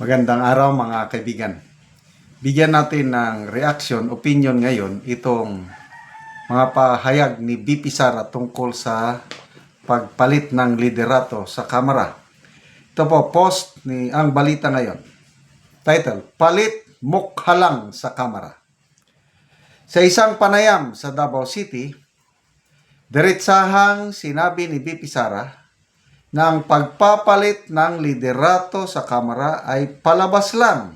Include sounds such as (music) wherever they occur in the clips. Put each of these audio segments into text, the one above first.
Magandang araw mga kaibigan. Bigyan natin ng reaction, opinion ngayon itong mga pahayag ni BP Sara tungkol sa pagpalit ng liderato sa Kamara. Ito po, post ni ang balita ngayon. Title, Palit Mukhalang sa Kamara. Sa isang panayam sa Davao City, diretsahang sinabi ni BP Sara ang pagpapalit ng liderato sa Kamara ay palabas lang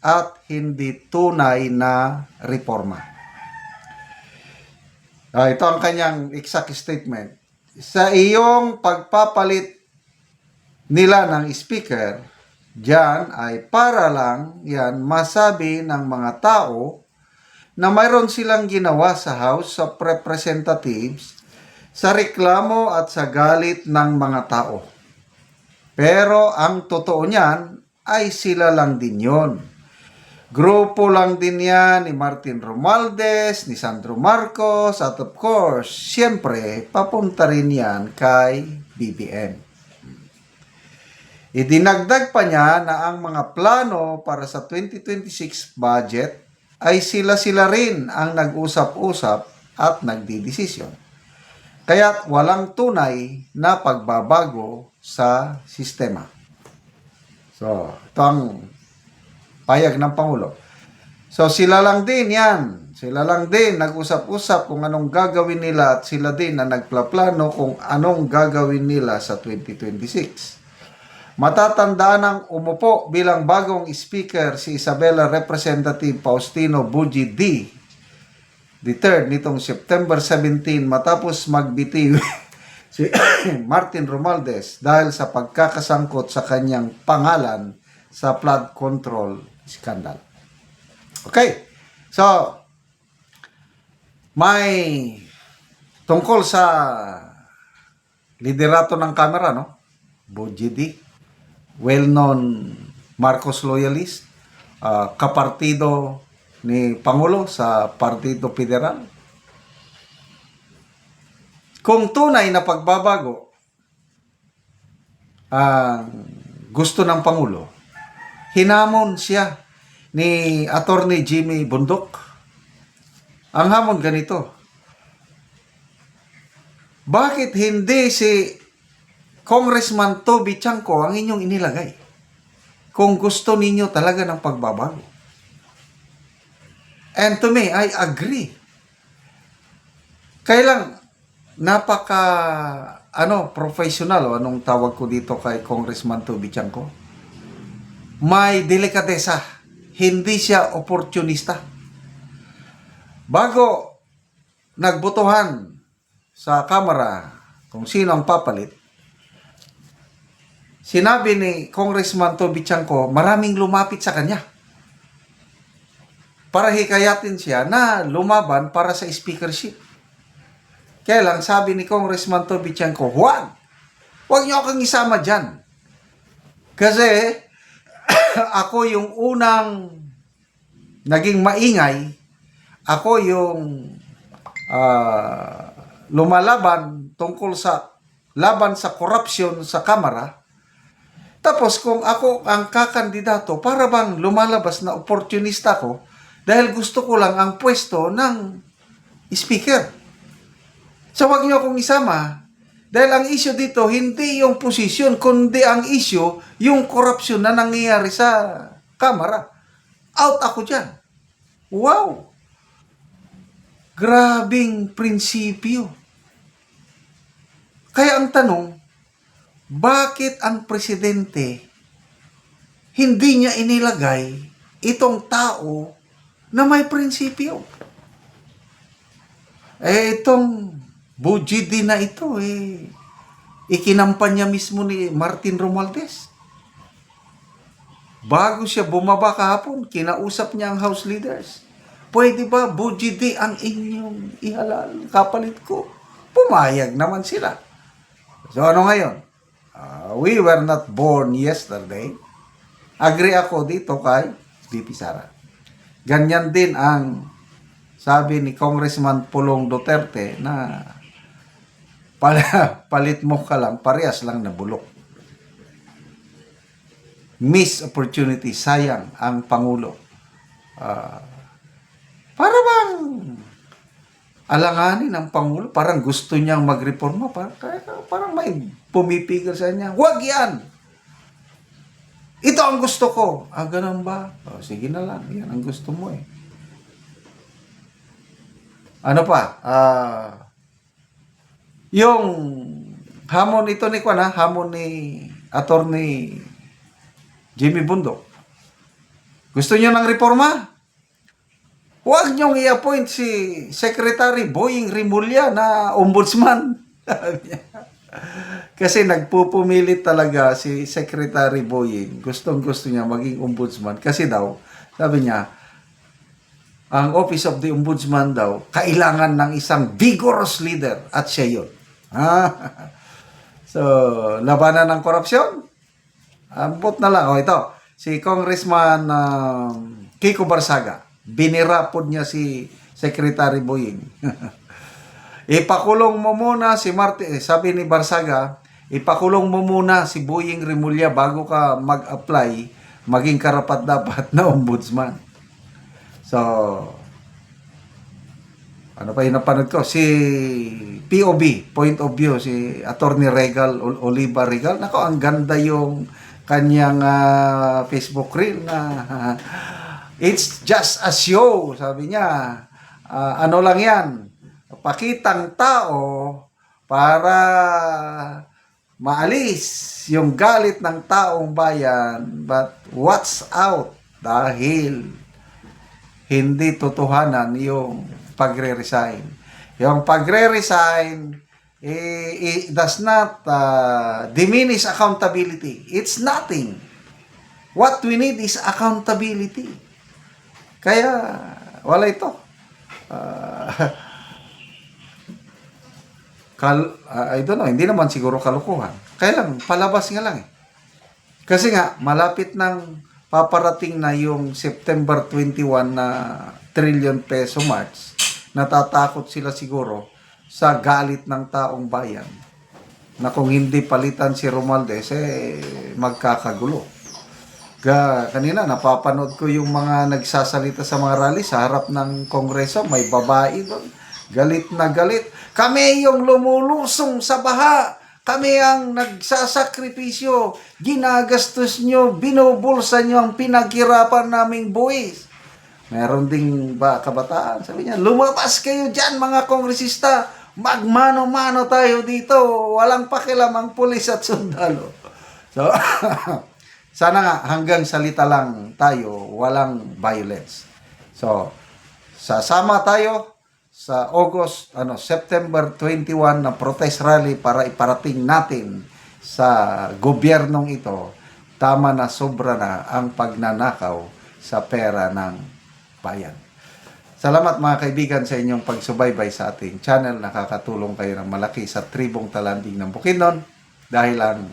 at hindi tunay na reforma. Ah, ito ang kanyang exact statement. Sa iyong pagpapalit nila ng speaker, diyan ay para lang yan masabi ng mga tao na mayroon silang ginawa sa House of Representatives sa reklamo at sa galit ng mga tao. Pero ang totoo niyan ay sila lang din yon. Grupo lang din yan ni Martin Romualdez, ni Sandro Marcos, at of course, siyempre, papunta rin yan kay BBM. Idinagdag pa niya na ang mga plano para sa 2026 budget ay sila-sila rin ang nag-usap-usap at nagdidesisyon. Kaya't walang tunay na pagbabago sa sistema. So, ito ang payag ng Pangulo. So, sila lang din yan. Sila lang din nag-usap-usap kung anong gagawin nila at sila din na nagplaplano kung anong gagawin nila sa 2026. Matatandaan ang umupo bilang bagong speaker si Isabela Representative Faustino Buji D. The third nitong September 17 matapos magbitiw (coughs) si (coughs) Martin Romualdez dahil sa pagkakasangkot sa kanyang pangalan sa flood control scandal. Okay. So, may tungkol sa liderato ng kamera, no? Buji D well-known Marcos loyalist, ah, kapartido ni Pangulo sa Partido Federal. Kung tunay na pagbabago ang gusto ng Pangulo, hinamon siya ni Attorney Jimmy Bundok. Ang hamon ganito, bakit hindi si Congressman Toby Chanko ang inyong inilagay. Kung gusto ninyo talaga ng pagbabago. And to me, I agree. Kaya lang, napaka, ano, professional, o anong tawag ko dito kay Congressman Toby Chanko. May delikadesa. Hindi siya opportunista. Bago nagbutuhan sa Kamara kung sino ang papalit, sinabi ni Congressman Toby Chanko, maraming lumapit sa kanya. Para hikayatin siya na lumaban para sa speakership. Kaya lang, sabi ni Congressman Toby Chanko, huwag! Huwag niyo akong isama dyan. Kasi, (coughs) ako yung unang naging maingay. Ako yung ah, lumalaban tungkol sa laban sa corruption sa Kamara. Tapos kung ako ang kakandidato, para bang lumalabas na opportunista ko dahil gusto ko lang ang pwesto ng speaker. So wag niyo akong isama dahil ang issue dito hindi yung posisyon kundi ang issue yung corruption na nangyayari sa Kamara. Out ako dyan. Wow! Grabing prinsipyo. Kaya ang tanong, bakit ang presidente hindi niya inilagay itong tao na may prinsipyo? Eh, itong Bujidi na ito, eh, ikinampan niya mismo ni Martin Romualdez. Bago siya bumaba kahapon, kinausap niya ang House leaders. Pwede ba, Bujidi, ang inyong ihalal, kapalit ko? Pumayag naman sila. So ano ngayon? Ah, we were not born yesterday. Agree ako dito kay BP Sara. Ganyan din ang sabi ni Congressman Pulong Duterte na pala, (laughs) palit mo ka lang, parehas lang na bulok. Miss opportunity, sayang ang Pangulo. Ah, para bang alanganin ng Pangulo, parang gusto niyang magreforma, parang, parang may pumipigil sa niya. Huwag yan! Ito ang gusto ko. Ah, ganun ba? O, sige na lang. Yan ang gusto mo eh. Ano pa? Ah, yung hamon ito ni Kwan ha, hamon ni attorney Jimmy Bundok. Gusto niyo ng reforma? Huwag niyong i-appoint si Secretary Boying Rimulya na ombudsman. (laughs) Kasi nagpupumilit talaga si Secretary Boying. Gustong gusto niya maging ombudsman. Kasi daw, sabi niya, ang Office of the Ombudsman daw, kailangan ng isang vigorous leader at siya yun. (laughs) So, labanan ng korupsyon? Ambot na lang. O ito, si Congressman um, Kiko Barsaga. Binirapod niya si Secretary Boying. (laughs) ipakulong mo muna si Martin, eh, sabi ni Barsaga, ipakulong mo muna si Boying Rimulya bago ka mag-apply, maging karapat dapat na ombudsman. So, ano pa yung napanood ko? Si POV, Point of View, si Attorney Regal, Ol- Oliva Regal. Nako, ang ganda yung kanyang ah, Facebook reel na (laughs) it's just a show, sabi niya. Ah, ano lang yan, pakitang tao para maalis yung galit ng taong bayan but watch out dahil hindi totohanan yung pagre-resign. Yung pagre-resign eh, it does not uh, diminish accountability. It's nothing. What we need is accountability. Kaya wala ito. Ah, (laughs) kal, ah, I don't know, hindi naman siguro kalukuhan. Kaya lang, palabas nga lang eh. Kasi nga, malapit nang paparating na yung September 21 na trillion peso march. Natatakot sila siguro sa galit ng taong bayan na kung hindi palitan si Romualdez, eh, magkakagulo. Ga, kanina, napapanood ko yung mga nagsasalita sa mga rally sa harap ng kongreso. May babae doon. Galit na galit. Kami yung lumulusong sa baha. Kami ang nagsasakripisyo. Ginagastos nyo, binubulsa nyo ang pinaghirapan naming buwis. Meron ding ba kabataan. Sabi niya, lumabas kayo dyan mga kongresista. Magmano-mano tayo dito. Walang pakialam ang pulis at sundalo. (laughs) So, (laughs) sana nga hanggang salita lang tayo, walang violence. So, sasama tayo sa August, ano, September 21 na protest rally para iparating natin sa gobyernong ito, tama na sobra na ang pagnanakaw sa pera ng bayan. Salamat mga kaibigan sa inyong pagsubaybay sa ating channel. Nakakatulong kayo ng malaki sa tribong talanding ng Bukidnon dahil ang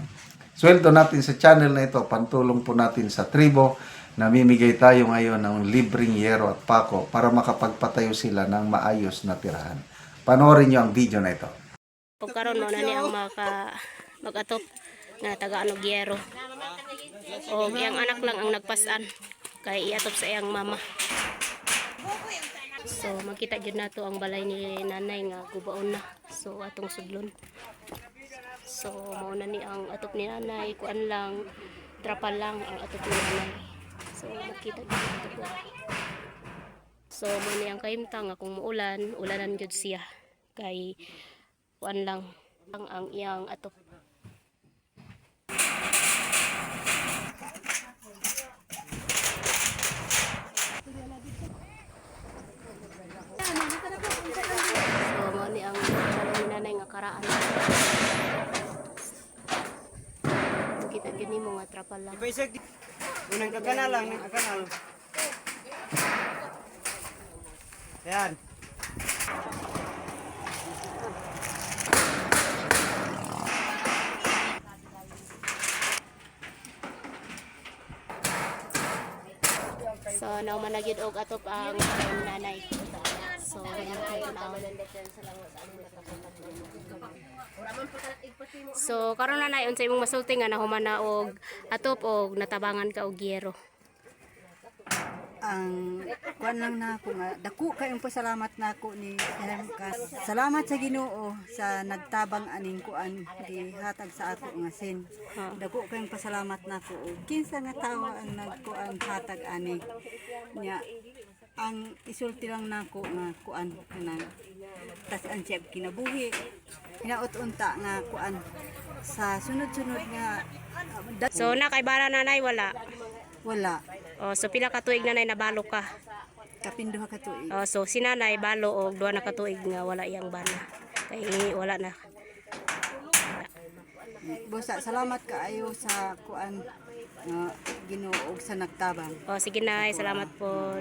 sweldo natin sa channel na ito, pantulong po natin sa tribo. Namimigay tayo ngayon ng libreng yero at pako para makapagpatayo sila ng maayos na tirahan. Panoorin nyo ang video na ito. Kung karon mo na ni ang maka magatop nga taga Anogyero. O iyang anak lang ang nagpasan kay iatop sa iyang mama. So makita gyud nato ang balay ni nanay nga gubaon na. So atong sudlon. So mao na ni ang atop ni nanay kuan lang trapal lang ang atop ni nanay. So makita gyud nato po. So mo ni ang kahimtang nga kung muulan, ulanan gyud siya kay kuan lang ang ang iyang atop. So mo ni ang ni nanay nga karaan. Kita gyud nimo nga trapal lang. Unang kakanal lang, ng kakanal. Yan. So, nauman na gyud og atop ang nanay. So, karon na na unsa imong masulti nga nahuman na og atop og natabangan ka og yero. ang kuan lang na ako nga dako kayong pasalamat na ako ni Kas. Salamat sa Ginoo sa nagtabang aning kuan gihatag sa ako nga sin. Dako kayong pasalamat na ako. Og Kinsa nga tawo ang nagkuan hatag ani nya ang isulti lang nako nga kuan kanang tas ang siyab kinabuhi hinaut-unta nga kuan sa sunod-sunod nga da- So, na kay bara nanay wala. wala Oh, so pila ka tuig nanay nabalo ka. kapinduha ka tuig Oh, so si nanay balo og duha na ka tuig nga wala iyang bana. Kay wala na. Bosa, salamat kaayo sa kuan nga Ginoo ug sa nagtabang. Oh, sige nay, salamat po.